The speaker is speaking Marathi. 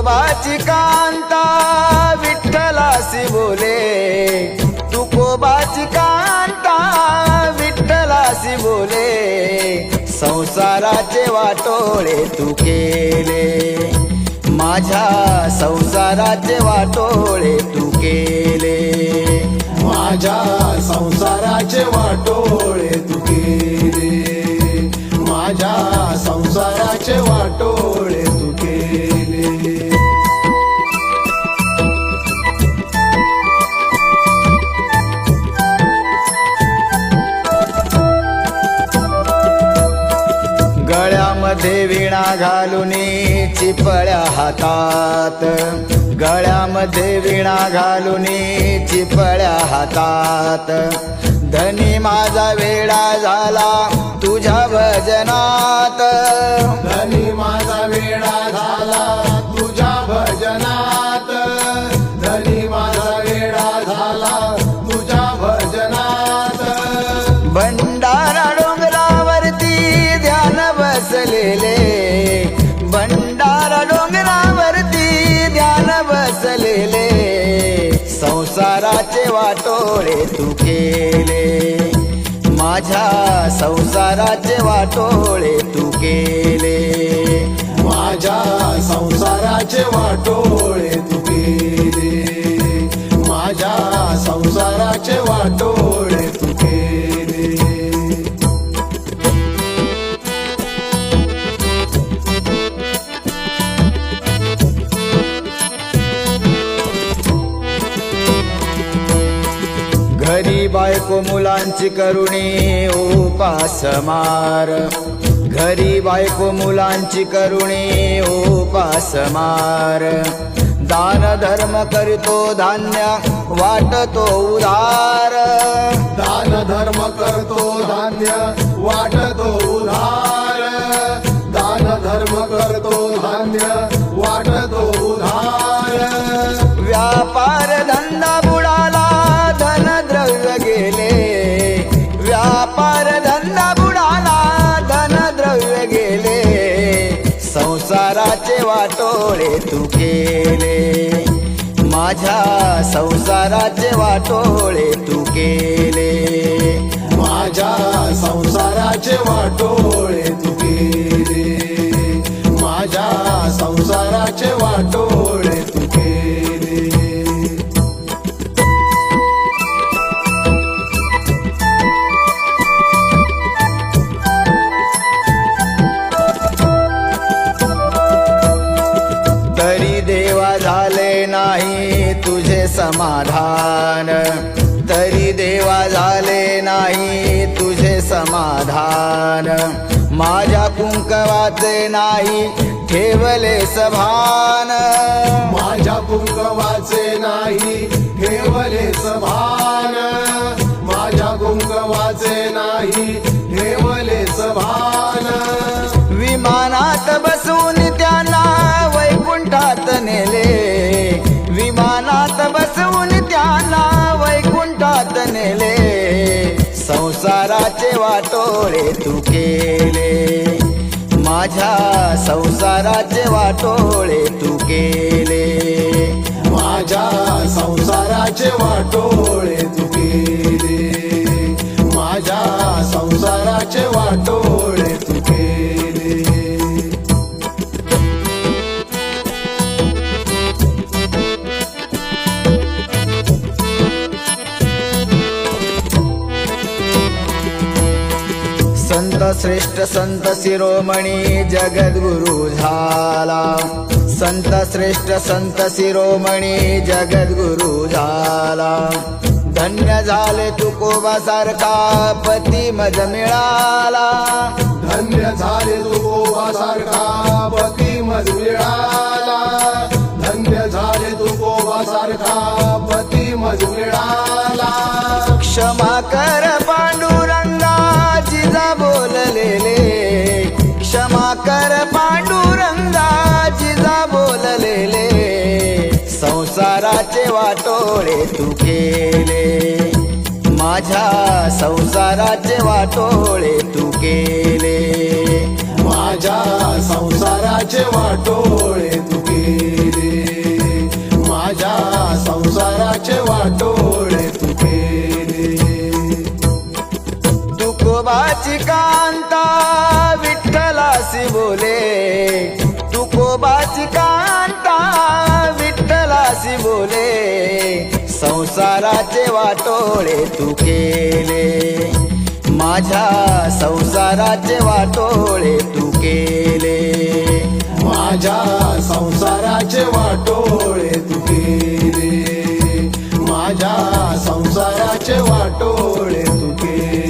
तुकोबाची कांता विठ्ठलासी बोले. तुकोबाची कांता विठ्ठलासी बोले. संसाराचे वाटोळे तू केले. माझ्या संसाराचे वाटोळे तू केले. माझ्या मध्ये विणा घालून चिपळ्या हातात. गळ्यामध्ये विणा घालून चिपळ्या हातात. धनी माझा वेडा झाला तुझ्या भजनात. संसाराचे वाटोळे तू केले. माझ्या संसाराचे वाटोळे तू केले. माझ्या संसाराचे वाटोळे घरी बायको मुलांची करुणी उपासमार घरी बायको मुलांची करुणी उपास मार. दान धर्म करतो धान्य वाटतो उधार. दान धर्म करतो धान्य वाटतो उधार. दान धर्म करतो धान्य डोळे तू केले माझ्या संसाराचे वाटोळे तू केले माझ्या संसाराचे वाटोळे तू केले माझ्या संसाराचे वाटोळे समाधान. तरी देवा झाले नाही तुझे समाधान. माझ्या कुंकवाचे नाही ठेवले सभान. माझ्या कुंकवाचे नाही ठेवले सभान. माझ्या कुंकवाचे नाही संसाराचे वाटोरे तू केले. माझ्या संसाराचे वाटोळे तू केले. माझ्या संसाराचे वाटोळे तू केले. माझ्या संसाराचे वाटोळे संत श्रेष्ठ संत शिरोमणी जगद्गुरु झाला. संत श्रेष्ठ संत शिरोमणी जगद्गुरु झाला. धन्य झाले तुकोबा सारखा पती मज मिळाला. धन्य झाले तुकोबा सारखा पती मज मिळाला. वाटो वाटोळे तू केले. माझ्या संसाराचे वाटोळे तू केले. माझ्या संसाराचे वाटोळे तू केले. माझ्या संसाराचे वाटोळे तू केले. तुकोबाची कांता विठ्ठलासी बोले. तुकोबाची कांता माझी बोले संसाराचे वाटोळे तू केले. माझ्या संसाराचे वाटोळे तू केले. माझ्या संसाराचे वाटोळे तू केले. माझ्या संसाराचे वाटोळे तू केले.